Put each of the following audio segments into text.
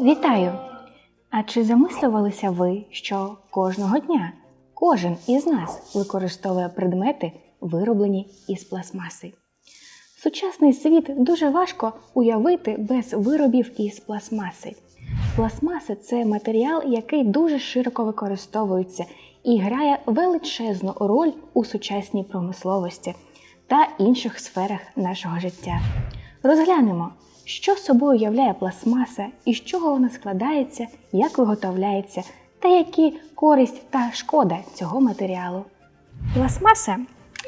Вітаю! А чи замислювалися ви, що кожного дня кожен із нас використовує предмети, вироблені із пластмаси? Сучасний світ дуже важко уявити без виробів із пластмаси. Пластмаси це матеріал, який дуже широко використовується і грає величезну роль у сучасній промисловості та інших сферах нашого життя. Розглянемо, що собою являє пластмаса, із чого вона складається, як виготовляється та які користь та шкода цього матеріалу. Пластмаса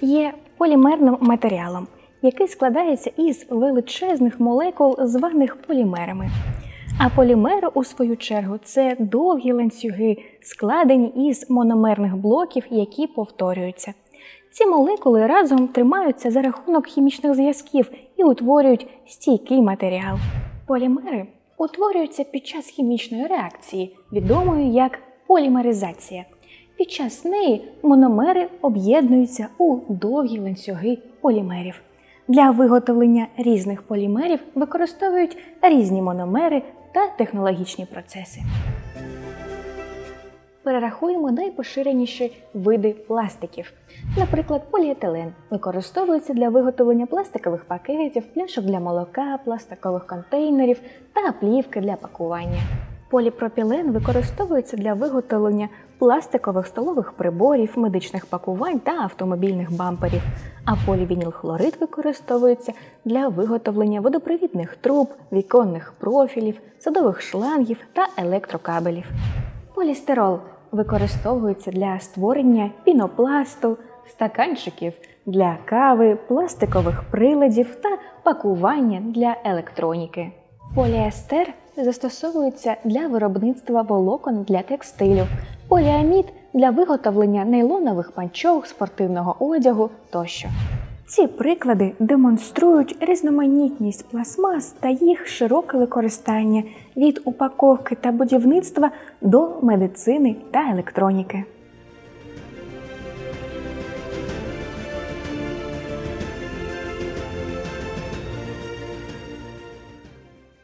є полімерним матеріалом, який складається із величезних молекул, званих полімерами. А полімери, у свою чергу, це довгі ланцюги, складені із мономерних блоків, які повторюються. Ці молекули разом тримаються за рахунок хімічних зв'язків і утворюють стійкий матеріал. Полімери утворюються під час хімічної реакції, відомої як полімеризація. Під час неї мономери об'єднуються у довгі ланцюги полімерів. Для виготовлення різних полімерів використовують різні мономери та технологічні процеси. Перерахуємо найпоширеніші види пластиків. Наприклад, поліетилен використовується для виготовлення пластикових пакетів, пляшок для молока, пластикових контейнерів та плівки для пакування. Поліпропілен використовується для виготовлення пластикових столових приборів, медичних пакувань та автомобільних бамперів, а полівінілхлорид використовується для виготовлення водопровідних труб, віконних профілів, садових шлангів та електрокабелів. Полістирол використовується для створення пінопласту, стаканчиків для кави, пластикових приладів та пакування для електроніки. Поліестер застосовується для виробництва волокон для текстилю, поліамід для виготовлення нейлонових панчох, спортивного одягу тощо. Ці приклади демонструють різноманітність пластмас та їх широке використання від упаковки та будівництва до медицини та електроніки.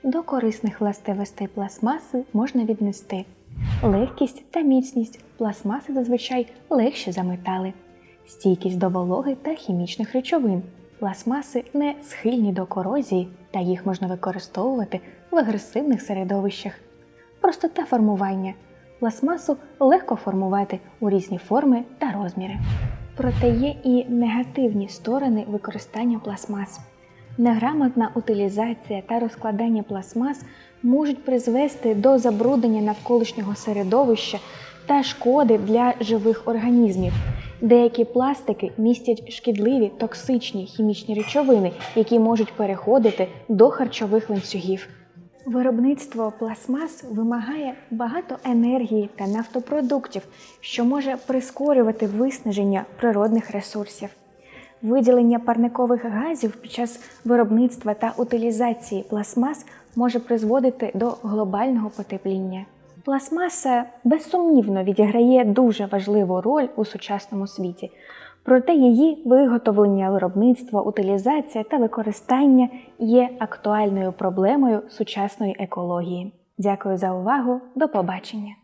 До корисних властивостей пластмаси можна віднести легкість та міцність. Пластмаси зазвичай легші за метали, стійкість до вологи та хімічних речовин. Пластмаси не схильні до корозії та їх можна використовувати в агресивних середовищах. Простота формування. Пластмасу легко формувати у різні форми та розміри. Проте є і негативні сторони використання пластмас. Неграмотна утилізація та розкладання пластмас можуть призвести до забруднення навколишнього середовища та шкоди для живих організмів. Деякі пластики містять шкідливі токсичні хімічні речовини, які можуть переходити до харчових ланцюгів. Виробництво пластмас вимагає багато енергії та нафтопродуктів, що може прискорювати виснаження природних ресурсів. Виділення парникових газів під час виробництва та утилізації пластмас може призводити до глобального потепління. Пластмаса безсумнівно відіграє дуже важливу роль у сучасному світі, проте її виготовлення, виробництво, утилізація та використання є актуальною проблемою сучасної екології. Дякую за увагу, до побачення!